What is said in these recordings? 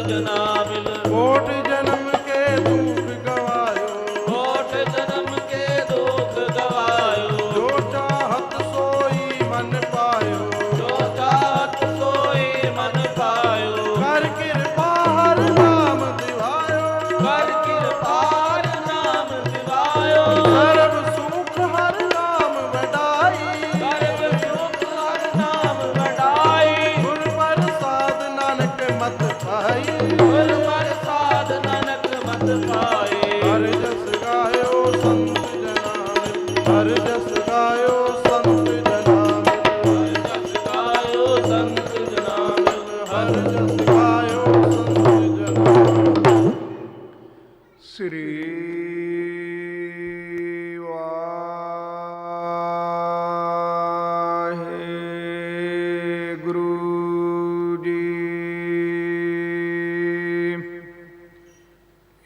ਜਨਾ ਮਿਲ ਕੋਟ ਜਨਮ ਕੇ ਦੁਖ ਗਵਾਇਓ। ਕੋਟ ਜਨਮ ਸ੍ਰੀ ਵਾਹਿਗੁਰੂ ਜੀ।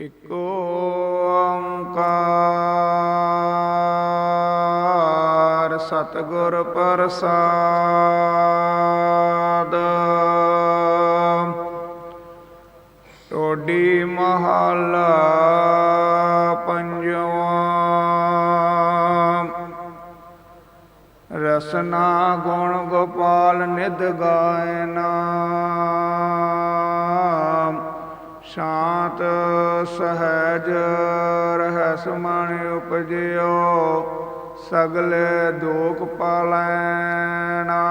ਇਕ ਓੰਕਾਰ ਸਤਿਗੁਰ ਪ੍ਰਸਾਦ। ਟੋਡੀ ਮਹੱਲਾ ਰਸਨਾ ਗੁਣ ਗੋਪਾਲ ਨਿਧ ਗਾਇਨਾ ਸ਼ਾਂਤ ਸਹਿਜ ਰਹਿ ਸੁਮਨ ਉਪਜਿਓ, ਸਗਲੇ ਦੁਖ ਪਾਲੈਣਾ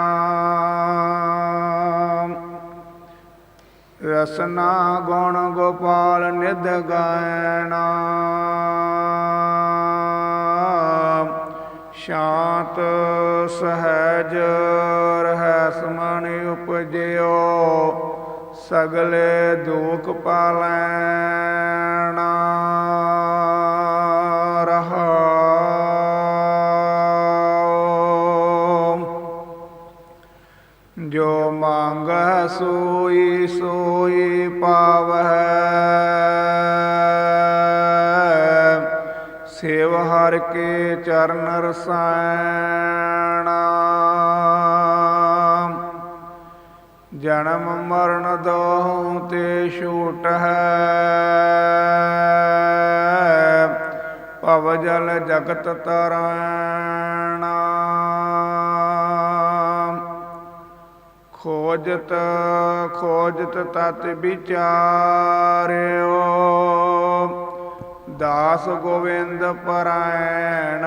ਰਸਨਾ ਗੁਣ ਗੋਪਾਲ ਨਿਧ ਗਾਇਨਾ ਸ਼ਾਂਤ ਸਹਿਜ ਰਹਿ ਸਮਨ ਉਪਜਿਓ, ਸਗਲੇ ਦੁਖ ਪਾਲੈਣਾ ਰਹਾਉ। ਜੋ ਮੰਗੈ ਸੋਈ ਸੋਈ ਪਾਵੈ ਸੇਵ ਹਰ ਕੇ ਚਰਨ ਰਸਾਇਣਾ। ਜਨਮ ਮਰਨ ਦੋਹੰ ਤੇ ਛੂਟ ਹੈ। ਭਵ ਜਲ ਜਗਤ ਤਰਾਇਣਾ ਖੋਜਤ ਖੋਜਤ ਤਤ ਵਿਚਾਰਿਓ। ਦਾਸ ਗੋਵਿੰਦ ਪਰਾਇਣ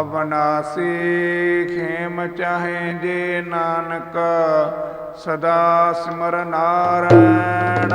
ਅਬਨਾਸੀ ਖੇਮ ਚਾਹੇ ਜੇ ਨਾਨਕ ਸਦਾ ਸਿਮਰ ਨਾਰਾਇਣ।